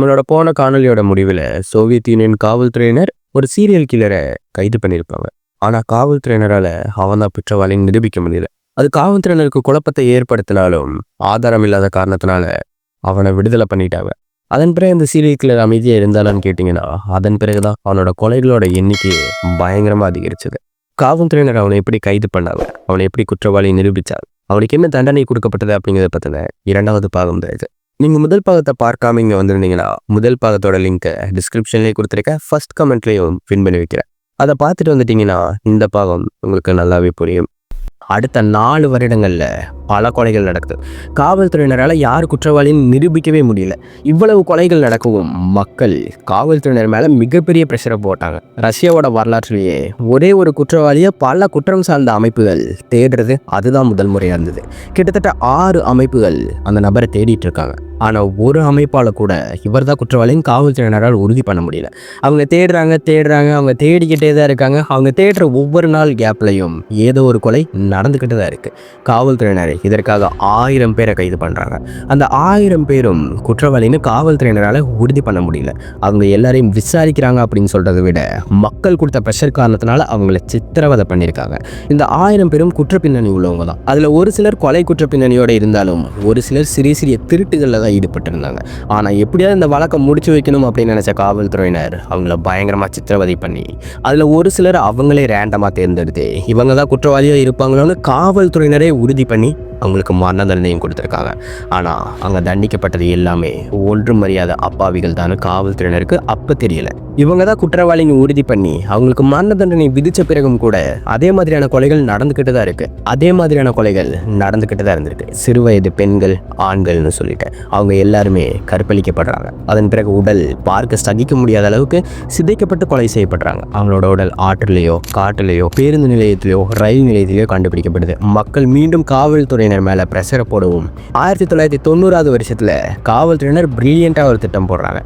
நம்மளோட போன காணொலியோட முடிவில் சோவியத் யூனியன் காவல்துறையினர் ஒரு சீரியல் கில்லரை கைது பண்ணியிருப்பாங்க. ஆனால் காவல்துறையினரால் அவன் தான் குற்றவாளின்னு நிரூபிக்க முடியல. அது காவல்துறையினருக்கு குழப்பத்தை ஏற்படுத்தினாலும் ஆதாரம் இல்லாத காரணத்தினால அவனை விடுதலை பண்ணிட்டாங்க. அதன் பிறகு அந்த சீரியல் கில்லர் அமைதியாக இருந்தாலான்னு கேட்டிங்கன்னா அதன் பிறகு தான் அவனோட கொலைகளோட எண்ணிக்கை பயங்கரமாக அதிகரிச்சது. காவல்துறையினர் அவனை எப்படி கைது பண்ணாங்க அவனை எப்படி குற்றவாளி நிரூபிச்சாங்க அவனுக்கு என்ன தண்டனை கொடுக்கப்பட்டது அப்படிங்கிறத பற்றின இரண்டாவது பாகம் தான் இது. நீங்கள் முதல் பாகத்தை பார்க்காம இங்கே வந்திருந்தீங்கன்னா முதல் பாகத்தோட லிங்க்கை டிஸ்கிரிப்ஷன்லேயே கொடுத்துருக்கேன். ஃபர்ஸ்ட் கமெண்ட்லேயும் பின் பண்ணி வைக்கிறேன். அதை பார்த்துட்டு வந்துட்டிங்கன்னா இந்த பாகம் உங்களுக்கு நல்லாவே புரியும். அடுத்த நாலு வருடங்களில் பல கொலைகள் நடக்குது. காவல்துறையினரால் யார் குற்றவாளின்னு நிரூபிக்கவே முடியல. இவ்வளவு கொலைகள் நடக்கவும் மக்கள் காவல்துறையினர் மேலே மிகப்பெரிய ப்ரெஷரை போட்டாங்க. ரஷ்யாவோட வரலாற்றிலேயே ஒரே ஒரு குற்றவாளியை பல குற்றம் சார்ந்த அமைப்புகள் தேடுறது அதுதான் முதல் முறையாக இருந்தது. கிட்டத்தட்ட ஆறு அமைப்புகள் அந்த நபரை தேடிட்டு இருக்காங்க. ஆனால் ஒரு அமைப்பால் கூட இவர் தான் குற்றவாளின்னு காவல்துறையினரால் உறுதி பண்ண முடியல. அவங்க தேடுறாங்க தேடுறாங்க அவங்க தேடிக்கிட்டே தான் இருக்காங்க. அவங்க தேடுற ஒவ்வொரு நாள் கேப்லையும் ஏதோ ஒரு கொலை நட நடந்துக்கிட்டு தான் இருக்குது காவல்துறையினர் இதற்காக ஆயிரம் பேரை கைது பண்ணுறாங்க அந்த ஆயிரம் பேரும் குற்றவாளின்னு காவல்துறையினரால் உறுதி பண்ண முடியல. அவங்க எல்லாரையும் விசாரிக்கிறாங்க அப்படின்னு சொல்கிறத விட மக்கள் கொடுத்த ப்ரெஷர் காரணத்தினால அவங்கள சித்திரவதை பண்ணியிருக்காங்க. இந்த ஆயிரம் பேரும் குற்ற பின்னணி உள்ளவங்க தான். அதில் ஒரு சிலர் கொலை குற்ற பின்னணியோடு இருந்தாலும் ஒரு சிலர் சிறிய சிறிய திருட்டுகளில் தான் ஈடுபட்டிருந்தாங்க. ஆனால் எப்படியாவது இந்த வழக்கை முடிச்சு வைக்கணும் அப்படின்னு நினச்ச காவல்துறையினர் அவங்கள பயங்கரமாக சித்திரவதை பண்ணி அதில் ஒரு சிலர் அவங்களே ரேண்டமாக தேர்ந்தெடுத்து இவங்க தான் குற்றவாளியாக இருப்பாங்களோன்னு காவல்துறையினரே உறுதி பண்ணி அவங்களுக்கு மரண தண்டனையும் கொடுத்துருக்காங்க. ஆனால் அங்கே தண்டிக்கப்பட்டது எல்லாமே ஒன்றும் மரியாதை அப்பாவிகள் தான் காவல்துறையினருக்கு அப்போ தெரியல. இவங்க தான் குற்றவாளிங்க உறுதி பண்ணி அவங்களுக்கு மரண தண்டனை விதித்த பிறகும் கூட அதே மாதிரியான கொலைகள் நடந்துக்கிட்டு தான் இருக்குது அதே மாதிரியான கொலைகள் நடந்துக்கிட்டு தான் இருந்திருக்கு. சிறு வயது பெண்கள் ஆண்கள்னு சொல்லிட்டு அவங்க எல்லாருமே கற்பழிக்கப்படுறாங்க. அதன் பிறகு உடல் பார்க்க சகிக்க முடியாத அளவுக்கு சிதைக்கப்பட்டு கொலை செய்யப்படுறாங்க. அவங்களோட உடல் ஆற்றிலேயோ காட்டிலேயோ பேருந்து நிலையத்திலேயோ ரயில் நிலையத்திலேயோ கண்டுபிடிக்கப்படுது. மக்கள் மீண்டும் காவல்துறையினர் மேலே ப்ரெஷரை போடவும் ஆயிரத்தி தொள்ளாயிரத்தி தொண்ணூறாவது வருஷத்தில் காவல்துறையினர் பிரில்லியண்ட்டாக ஒரு திட்டம் போடுறாங்க.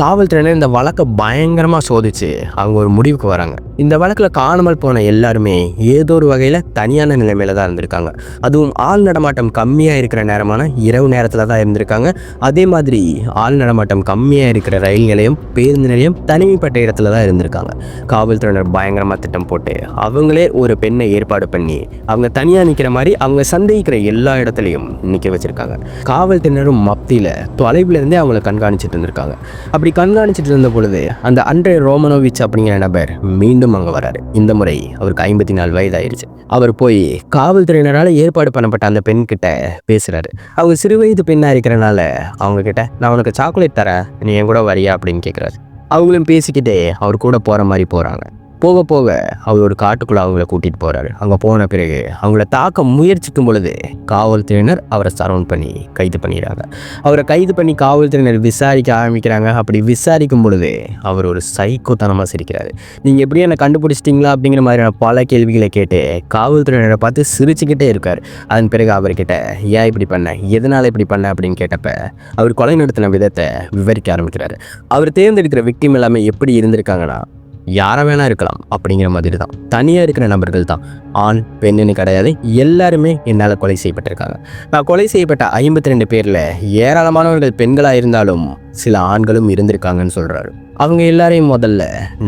காவல்துறையினர் இந்த வழக்கை பயங்கரமாக சோதிச்சு அவங்க ஒரு முடிவுக்கு வராங்க. இந்த வழக்கில் காணாமல் போன எல்லாருமே ஏதோ ஒரு வகையில் தனியான நிலைமையில தான் இருந்திருக்காங்க. அதுவும் ஆள் நடமாட்டம் கம்மியாக இருக்கிற நேரமான இரவு நேரத்தில் தான் இருந்திருக்காங்க. அதே மாதிரி ஆள் நடமாட்டம் கம்மியாக இருக்கிற ரயில் நிலையம் பேருந்து நிலையம் தனிமைப்பட்ட இடத்துல தான் இருந்திருக்காங்க. காவல்துறையினர் பயங்கரமாக திட்டம் போட்டு அவங்களே ஒரு பெண்ணை ஏற்பாடு பண்ணி அவங்க தனியாக நிற்கிற மாதிரி அவங்க சந்தேகிக்கிற எல்லா இடத்துலையும் நிற்க வச்சுருக்காங்க. காவல்துறையினரும் மத்தியில் தொலைவில் இருந்தே அவங்கள கண்காணிச்சிட்டு இருந்திருக்காங்க. அப்படி அப்படி கண்காணிச்சிட்டு இருந்த பொழுது அந்த அன்றைய ரோமனோவிச் அப்படிங்கிற நபர் மீண்டும் அங்கே வராரு. இந்த முறை அவருக்கு ஐம்பத்தி நாலு வயதாயிருச்சு. அவர் போய் காவல்துறையினரால் ஏற்பாடு பண்ணப்பட்ட அந்த பெண் கிட்ட பேசுறாரு. அவங்க சிறு வயது பெண்ணாக இருக்கிறனால அவங்க கிட்ட நான் உனக்கு சாக்லேட் தரேன் நீ என் கூட வரியா? அப்படின்னு கேட்குறாரு அவங்களும் பேசிக்கிட்டே அவர் கூட போகிற மாதிரி போகிறாங்க போக போக அவர் ஒரு காட்டுக்குள்ளே அவங்கள கூட்டிகிட்டு போகிறாரு அங்கே போன பிறகு அவங்கள தாக்க முயற்சிக்கும் பொழுது காவல்துறையினர் அவரை சரவுண்ட் பண்ணி கைது பண்ணிடுறாங்க. அவரை கைது பண்ணி காவல்துறையினர் விசாரிக்க ஆரம்பிக்கிறாங்க. அப்படி விசாரிக்கும் பொழுது அவர் ஒரு சைக்கோத்தனமாக சிரிக்கிறாரு. நீங்கள் எப்படி என்னை கண்டுபிடிச்சிட்டிங்களா அப்படிங்கிற மாதிரியான பல கேள்விகளை கேட்டு காவல்துறையினரை பார்த்து சிரிச்சுக்கிட்டே இருக்கார். அதன் பிறகு அவர்கிட்ட ஏன் இப்படி பண்ண? எதனால் இப்படி பண்ண? அப்படின்னு கேட்டப்ப அவர் கொலை நடத்தின விதத்தை விவரிக்க ஆரம்பிக்கிறாரு. அவர் தேர்ந்தெடுக்கிற விக்டிம் எல்லாமே எப்படி இருந்திருக்காங்கன்னா யாரை வேணால் இருக்கலாம் அப்படிங்கிற மாதிரி தான். தனியாக இருக்கிற நபர்கள் தான். ஆண் பெண்ணுன்னு கிடையாது. எல்லாருமே என்னால் கொலை செய்யப்பட்டிருக்காங்க. நான் கொலை செய்யப்பட்ட ஐம்பத்தி ரெண்டு பேரில் ஏராளமானவர்கள் பெண்களாக இருந்தாலும் சில ஆண்களும் இருந்திருக்காங்கன்னு சொல்கிறாரு அவங்க எல்லாரையும் முதல்ல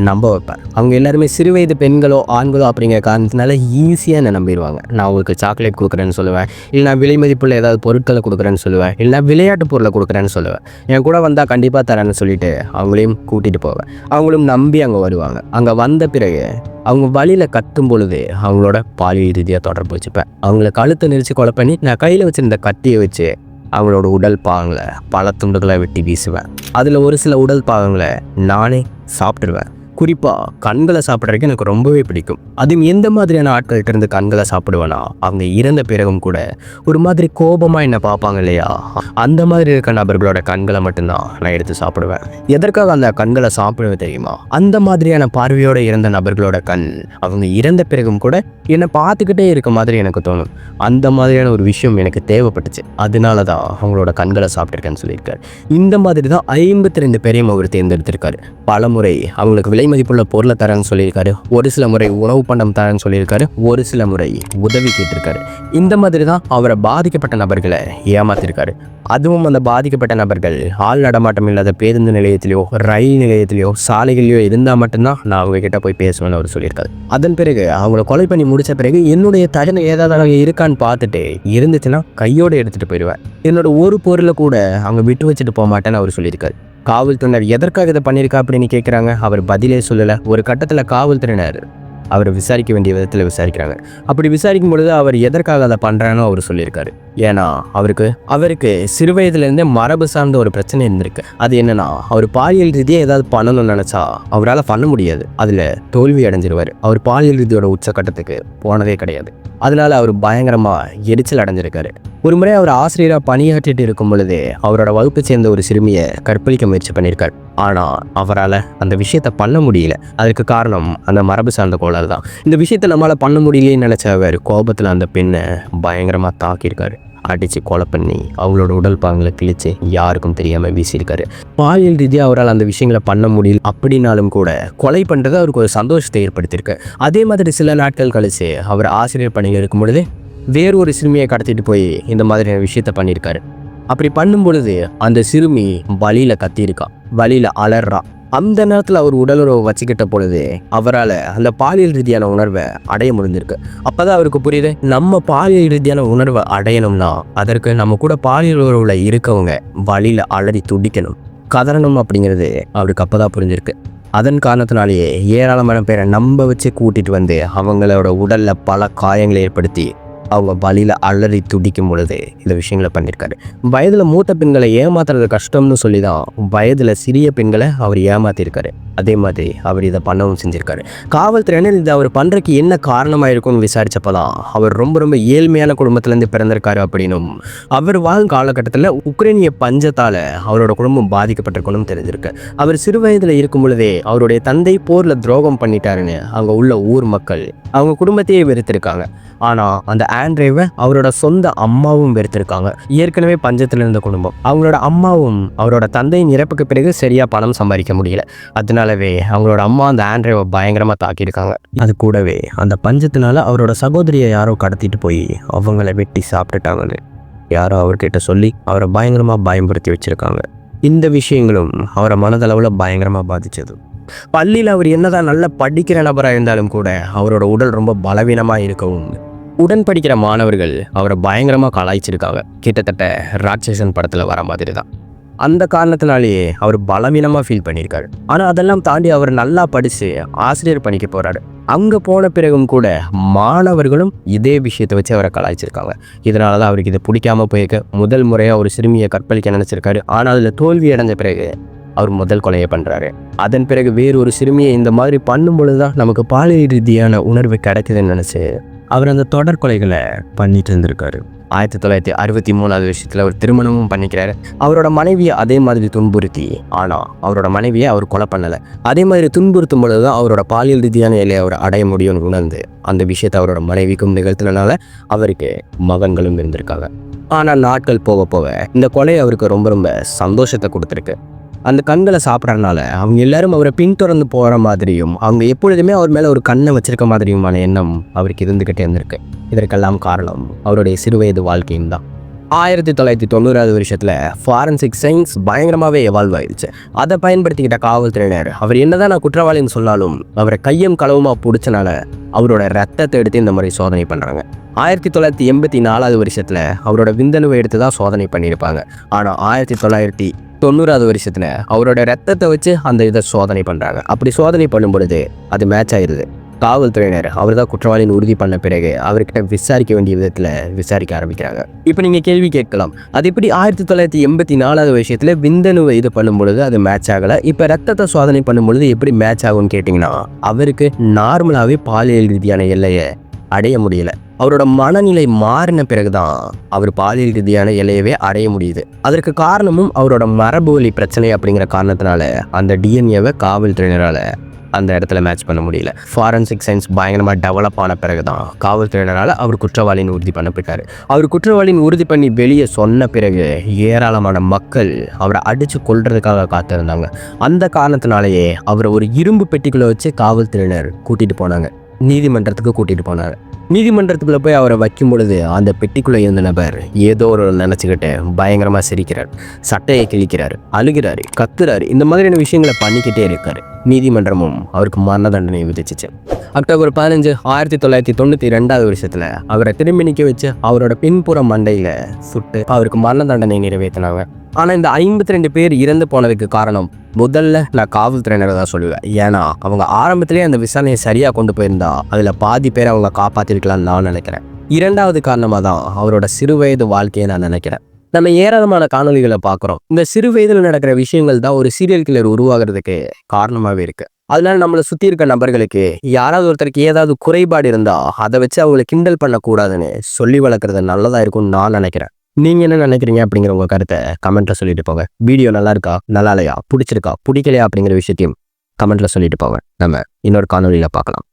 நம்ப வைப்பேன். அவங்க எல்லாருமே சிறு வயது பெண்களோ ஆண்களோ அப்படிங்கிற காரணத்தினால ஈஸியாக என்ன நம்பிடுவாங்க. நான் உங்களுக்கு சாக்லேட் கொடுக்குறேன்னு சொல்லுவேன். இல்லை நான் விலை மதிப்பில் ஏதாவது பொருட்களை கொடுக்குறேன்னு சொல்லுவேன். இல்லை விளையாட்டு பொருளை கொடுக்குறேன்னு சொல்லுவேன். என் கூட வந்தால் கண்டிப்பாக தரேன்னு சொல்லிட்டு அவங்களையும் கூட்டிகிட்டு போவேன். அவங்களும் நம்பி அங்கே வருவாங்க. அங்கே வந்த பிறகு அவங்க வழியில் கத்தும் பொழுது அவங்களோட பாலியல் ரீதியாக தொடர்பு வச்சுப்பேன். அவங்கள கழுத்தை நெரிச்சு கொலை பண்ணி நான் கையில் வச்சுருந்த கத்தியை வச்சு அவங்களோட உடல் பாகங்களை பல துண்டுகளை வெட்டி வீசுவேன். அதில் ஒரு சில உடல் பாகங்களை நானே சாப்பிட்டுருவேன். குறிப்பாக கண்களை சாப்பிட்றதுக்கு எனக்கு ரொம்பவே பிடிக்கும். அதுவும் எந்த மாதிரியான ஆட்கள்கிட்ட இருந்து கண்களை சாப்பிடுவேனா அவங்க இறந்த பிறகும் கூட ஒரு மாதிரி கோபமாக என்னை பார்ப்பாங்க இல்லையா? அந்த மாதிரி இருக்க நபர்களோட கண்களை மட்டும்தான் நான் எடுத்து சாப்பிடுவேன். எதற்காக அந்த கண்களை சாப்பிடுவேன் தெரியுமா? அந்த மாதிரியான பார்வையோட இறந்த நபர்களோட கண் அவங்க இறந்த பிறகும் கூட என்னை பார்த்துக்கிட்டே இருக்க மாதிரி எனக்கு தோணும். அந்த மாதிரியான ஒரு விஷயம் எனக்கு தேவைப்பட்டுச்சு. அதனால தான் அவங்களோட கண்களை சாப்பிட்ருக்கேன்னு சொல்லியிருக்காரு. இந்த மாதிரி தான் ஐம்பத்தி ரெண்டு பேரையும் அவர் தேர்ந்தெடுத்திருக்காரு. பலமுறை அவங்களுக்கு விலை மதிப்புள்ள பொருளை தரேன்னு சொல்லியிருக்காரு. ஒரு சில முறை உணவு பண்டம் தரேன்னு சொல்லியிருக்காரு. ஒரு சில முறை உதவி கேட்டிருக்காரு. இந்த மாதிரி தான் அவரை பாதிக்கப்பட்ட நபர்களை ஏமாத்திருக்காரு. அதுவும் அந்த பாதிக்கப்பட்ட நபர்கள் ஆள் நடமாட்டம் இல்லாத பேருந்து நிலையத்திலையோ ரயில் நிலையத்திலையோ சாலைகளையோ இருந்தால் மட்டும்தான் நான் அவங்க கிட்ட போய் பேசுவேன்னு அவர் சொல்லியிருக்காரு. அதன் பிறகு அவங்கள கொலை பண்ணி முடித்த பிறகு என்னுடைய தகன ஏதாவது இருக்கான்னு பார்த்துட்டு இருந்துச்சுன்னா கையோடு எடுத்துகிட்டு போயிடுவேன் என்னோட ஒரு பொருளை கூட அவங்க விட்டு வச்சுட்டு போக மாட்டேன்னு அவர் சொல்லியிருக்காரு. காவல்துறையினர் எதற்காக இதை பண்ணியிருக்கா அப்படின்னு கேட்குறாங்க அவர் பதிலே சொல்லலை. ஒரு கட்டத்தில் காவல்துறையினர் அவரை விசாரிக்க வேண்டிய விதத்தில் விசாரிக்கிறாங்க. அப்படி விசாரிக்கும் பொழுது அவர் எதற்காக அதை பண்ணுறானோ அவர் சொல்லியிருக்காரு. ஏன்னா அவருக்கு அவருக்கு சிறு வயதுலேருந்தே மரபு சார்ந்த ஒரு பிரச்சனை இருந்திருக்கு. அது என்னன்னா அவர் பாலியல் ரீதியாக ஏதாவது பண்ணணும்னு நினச்சா அவரால் பண்ண முடியாது. அதில் தோல்வி அடைஞ்சிருவார். அவர் பாலியல் ரீதியோட உச்சக்கட்டத்துக்கு போனதே கிடையாது. அதனால அவர் பயங்கரமாக எரிச்சல் அடைஞ்சிருக்காரு. ஒரு முறை அவர் ஆசிரியராக பணியாற்றிட்டு இருக்கும் பொழுதே அவரோட வகுப்பை சேர்ந்த ஒரு சிறுமியை கற்பழிக்க முயற்சி பண்ணியிருக்கார். ஆனால் அவரால் அந்த விஷயத்தை பண்ண முடியல. அதுக்கு காரணம் அந்த மரபு சார்ந்த கோளாறு தான். இந்த விஷயத்தை நம்மளால் பண்ண முடியலையேன்னு நினச்ச அவர் கோபத்தில் அந்த பெண்ணை பயங்கரமாக தாக்கியிருக்காரு. அடித்து கொலை பண்ணி அவங்களோட உடல் பாங்களை கிழிச்சு யாருக்கும் தெரியாமல் வீசியிருக்காரு. பாலியல் ரீதியாக அவரால் அந்த விஷயங்களை பண்ண முடியல. அப்படின்னாலும் கூட கொலை பண்ணுறது அவருக்கு ஒரு சந்தோஷத்தை ஏற்படுத்தியிருக்கு. அதே மாதிரி சில நாட்கள் கழித்து அவர் ஆசிரியர் பணியில் இருக்கும் பொழுது வேறு ஒரு சிறுமியை கடத்திட்டு போய் இந்த மாதிரியான விஷயத்த பண்ணியிருக்காரு. அப்படி பண்ணும் பொழுது அந்த சிறுமி வழியில் கத்தியிருக்கா. வழியில் அலறா. அந்த நேரத்தில் அவர் உடலுறவு வச்சுக்கிட்ட பொழுது அவரால் அந்த பாலியல் ரீதியான உணர்வை அடைய முடிஞ்சிருக்கு. அப்போ தான் அவருக்கு புரியுது நம்ம பாலியல் ரீதியான உணர்வை அடையணும்னா அதற்கு நம்ம கூட பாலியல் உறவில் இருக்கவங்க வழியில் அலறி துடிக்கணும். கதறணும் அப்படிங்கிறது அவருக்கு அப்பதான் புரிஞ்சிருக்கு. அதன் காரணத்தினாலேயே ஏராளமான பேரை நம்ப வச்சு கூட்டிகிட்டு வந்து அவங்களோட உடலில் பல காயங்களை ஏற்படுத்தி அவங்க வழியில் அலறி துடிக்கும் பொழுது இந்த விஷயங்களை பண்ணியிருக்காரு வயதில் மூத்த பெண்களை ஏமாத்துறது கஷ்டம்னு சொல்லி தான் வயதில் சிறிய பெண்களை அவர் ஏமாத்திருக்காரு. அதே மாதிரி அவர் இதை பண்ணவும் செஞ்சிருக்காரு. காவல்துறையினர் இது அவர் பண்ணுறதுக்கு என்ன காரணமாக இருக்கும்னு விசாரிச்சப்போ தான் அவர் ரொம்ப ரொம்ப ஏழ்மையான குடும்பத்திலேருந்து பிறந்திருக்காரு அப்படின்னும் அவர் வாழும் காலகட்டத்தில் உக்ரைனிய பஞ்சத்தால் அவரோட குடும்பம் பாதிக்கப்பட்டிருக்கணும் தெரிஞ்சிருக்கு. அவர் சிறு வயதில் இருக்கும் பொழுதே அவருடைய தந்தை போரில் துரோகம் பண்ணிட்டாருன்னு அங்கே உள்ள ஊர் மக்கள் அவங்க குடும்பத்தையே வெறுத்திருக்காங்க. ஆனால் அந்த ஆண்ட்ரேவை அவரோட சொந்த அம்மாவும் வெறுத்திருக்காங்க. ஏற்கனவே பஞ்சத்தில் இருந்த குடும்பம். அவங்களோட அம்மாவும் அவரோட தந்தையின் இறப்புக்கு பிறகு சரியாக பணம் சம்பாதிக்க முடியல. அதனாலவே அவங்களோட அம்மா அந்த ஆண்ட்ரேவை பயங்கரமாக தாக்கியிருக்காங்க. அது கூடவே அந்த பஞ்சத்தினால அவரோட சகோதரியை யாரோ கடத்திட்டு போய் அவங்கள வெட்டி சாப்பிட்டுட்டாங்கன்னு யாரோ அவர்கிட்ட சொல்லி அவரை பயங்கரமாக பயன்படுத்தி வச்சுருக்காங்க. இந்த விஷயங்களும் அவரை மனதளவில் பயங்கரமாக பாதித்தது பள்ளியில் அவர் என்னதான் நல்ல படிக்கிற நபராக இருந்தாலும் கூட அவரோட உடல் ரொம்ப பலவீனமாக இருக்கவும் உடன் படிக்கிற மாணவர்கள் அவரை பயங்கரமாக கலாய்ச்சிருக்காங்க. கிட்டத்தட்ட ராட்சசன் படத்தில் வர மாதிரி தான் அந்த காரணத்தினாலேயே அவர் பலவீனமாக ஃபீல் பண்ணியிருக்காரு. ஆனால் அதெல்லாம் தாண்டி அவர் நல்லா படித்து ஆசிரியர் பணிக்கு போகிறாரு அங்கே போன பிறகும் கூட மாணவர்களும் இதே விஷயத்தை வச்சு அவரை கலாய்ச்சிருக்காங்க. இதனால தான் அவருக்கு இதை பிடிக்காம போயிருக்க. முதல் முறையாக ஒரு சிறுமியை கற்பழிக்க நினச்சிருக்காரு. ஆனால் அதில் தோல்வி அடைஞ்ச பிறகு அவர் முதல் கொலையை பண்ணுறாரு அதன் பிறகு வேறு ஒரு சிறுமியை இந்த மாதிரி பண்ணும் பொழுது தான் நமக்கு பாலியல் ரீதியான உணர்வு கிடைக்குதுன்னு நினச்சி அவர் அந்த தொடர் கொலைகளை பண்ணிட்டு இருந்திருக்காரு. ஆயிரத்தி தொள்ளாயிரத்தி அறுபத்தி மூணாவது விஷயத்தில் அவர் திருமணமும் பண்ணிக்கிறாரு. அவரோட மனைவியை அதே மாதிரி துன்புறுத்தி ஆனால் அவரோட மனைவியை அவர் கொலை பண்ணலை. அதே மாதிரி துன்புறுத்தும் பொழுது தான் அவரோட பாலியல் ரீதியான நிலையை அவர் அடைய முடியும்னு உணர்ந்து அந்த விஷயத்தை அவரோட மனைவிக்கும் நிகழ்த்தினால அவருக்கு மகன்களும் இருந்திருக்காங்க. ஆனால் நாட்கள் போக போக இந்த கொலை அவருக்கு ரொம்ப ரொம்ப சந்தோஷத்தை கொடுத்துருக்கு. அந்த கண்களை சாப்பிட்றதுனால அவங்க எல்லாரும் அவரை பின்தொடர்ந்து போகிற மாதிரியும் அவங்க எப்பொழுதுமே அவர் மேலே ஒரு கண்ணை வச்சிருக்க மாதிரியுமான எண்ணம் அவருக்கு இருந்துக்கிட்டே இருந்திருக்கு. இதற்கெல்லாம் காரணம் அவருடைய சிறுவயது வாழ்க்கையும் தான். ஆயிரத்தி தொள்ளாயிரத்தி தொண்ணூறாவது வருஷத்தில் ஃபாரன்சிக் சயின்ஸ் பயங்கரமாகவே எவால்வ் ஆயிடுச்சு. அதை பயன்படுத்திக்கிட்ட காவல்துறையினர் அவர் என்னதான் நான் குற்றவாளின்னு சொன்னாலும் அவரை கையும் களவுமாக பிடிச்சனால அவரோட ரத்தத்தை எடுத்து இந்த முறை சோதனை பண்ணுறாங்க ஆயிரத்தி தொள்ளாயிரத்தி எண்பத்தி நாலாவது வருஷத்தில் அவரோட விந்தணுவை எடுத்து தான் சோதனை பண்ணியிருப்பாங்க. ஆனால் ஆயிரத்தி தொள்ளாயிரத்தி தொண்ணூறாவது வருஷத்துல அவரோட ரத்தத்தை வச்சு அந்த இதை சோதனை பண்ணுறாங்க அப்படி சோதனை பண்ணும் பொழுது அது மேட்ச் ஆயிடுது காவல்துறையினர் அவர் தான் குற்றவாளின்னு உறுதி பண்ண பிறகு அவர்கிட்ட விசாரிக்க வேண்டிய விதத்தில் விசாரிக்க ஆரம்பிக்கிறாங்க. இப்போ நீங்கள் கேள்வி கேட்கலாம். அது எப்படி ஆயிரத்தி தொள்ளாயிரத்தி எண்பத்தி நாலாவது விஷயத்தில் விந்தணுவை இது பண்ணும் பொழுது அது மேட்ச் ஆகலை? இப்போ ரத்தத்தை சோதனை பண்ணும் பொழுது எப்படி மேட்ச் ஆகும்னு கேட்டிங்கன்னா அவருக்கு நார்மலாகவே பாலியல் ரீதியான எல்லையை அடைய முடியல. அவரோட மனநிலை மாறின பிறகுதான் அவர் பாலியல் ரீதியான இலையவே அடைய முடியுது. அதற்கு காரணமும் அவரோட மரபு வழி பிரச்சனை அப்படிங்கிற காரணத்தினால அந்த டிஎன்ஏவை காவல்துறையினரால் அந்த இடத்துல மேட்ச் பண்ண முடியல. ஃபாரன்சிக் சயின்ஸ் பயங்கரமாக டெவலப் ஆன பிறகு தான் காவல்துறையினரால் அவர் குற்றவாளின்னு உறுதி பண்ணப்பட்டார். அவர் குற்றவாளின்னு உறுதி பண்ணி வெளியே சொன்ன பிறகு ஏராளமான மக்கள் அவரை அடித்து கொள்றதுக்காக காத்திருந்தாங்க. அந்த காரணத்தினாலேயே அவரை ஒரு இரும்பு பெட்டிக்குள்ளே வச்சு காவல்துறையினர் கூட்டிகிட்டு போனாங்க. நீதிமன்றத்துக்கு கூட்டிகிட்டு போனார். நீதிமன்றத்துக்குள்ளே போய் அவரை வைக்கும் பொழுது அந்த பெட்டிக்குள்ளே இருந்த நபர் ஏதோ ஒரு நினச்சிக்கிட்டு பயங்கரமாக சிரிக்கிறார். சட்டையை கிழிக்கிறார் அழுகிறார் கத்துறாரு. இந்த மாதிரியான விஷயங்களை பண்ணிக்கிட்டே இருக்காரு. நீதிமன்றமும் அவருக்கு மரண தண்டனை விதிச்சிச்சு. அக்டோபர் பதினஞ்சு ஆயிரத்தி தொள்ளாயிரத்தி தொண்ணூற்றி ரெண்டாவது வருஷத்தில் அவரை திரும்பி நிற்க வச்சு அவரோட பின்புற மண்டையில் சுட்டு அவருக்கு மரண தண்டனை நிறைவேற்றினாங்க ஆனால் இந்த ஐம்பத்தி ரெண்டு பேர் இறந்து போனதுக்கு காரணம் முதல்ல நான் காவல்துறையினரை தான் சொல்லுவேன். ஏன்னா அவங்க ஆரம்பத்திலேயே அந்த விசாரணையை சரியாக கொண்டு போயிருந்தா அதில் பாதி பேரை அவங்க காப்பாற்றிருக்கலாம்னு நான் நினைக்கிறேன். இரண்டாவது காரணமாக தான் அவரோட சிறுவயது வாழ்க்கையை நான் நினைக்கிறேன். நம்ம ஏராளமான காணொளிகளை பார்க்குறோம். இந்த சிறு வயதில் நடக்கிற விஷயங்கள் தான் ஒரு சீரியல் கில்லர் உருவாகிறதுக்கு காரணமாகவே இருக்குது அதனால நம்மளை சுற்றி இருக்க நபர்களுக்கு யாராவது ஒருத்தருக்கு ஏதாவது குறைபாடு இருந்தால் அதை வச்சு அவங்கள கிண்டல் பண்ணக்கூடாதுன்னு சொல்லி வளர்க்குறது நல்லதாக இருக்கும்னு நான் நினைக்கிறேன். நீங்கள் என்ன நினைக்கிறீங்க அப்படிங்கிற உங்கள் கருத்தை கமெண்ட்டில் சொல்லிட்டு போங்க. வீடியோ நல்லா இருக்கா? நல்லா இல்லையா? பிடிச்சிருக்கா? பிடிக்கலையா அப்படிங்கிற விஷயத்தையும் கமெண்ட்டில் சொல்லிட்டு போங்க. நம்ம இன்னொரு காணொலியில் பார்க்கலாம்.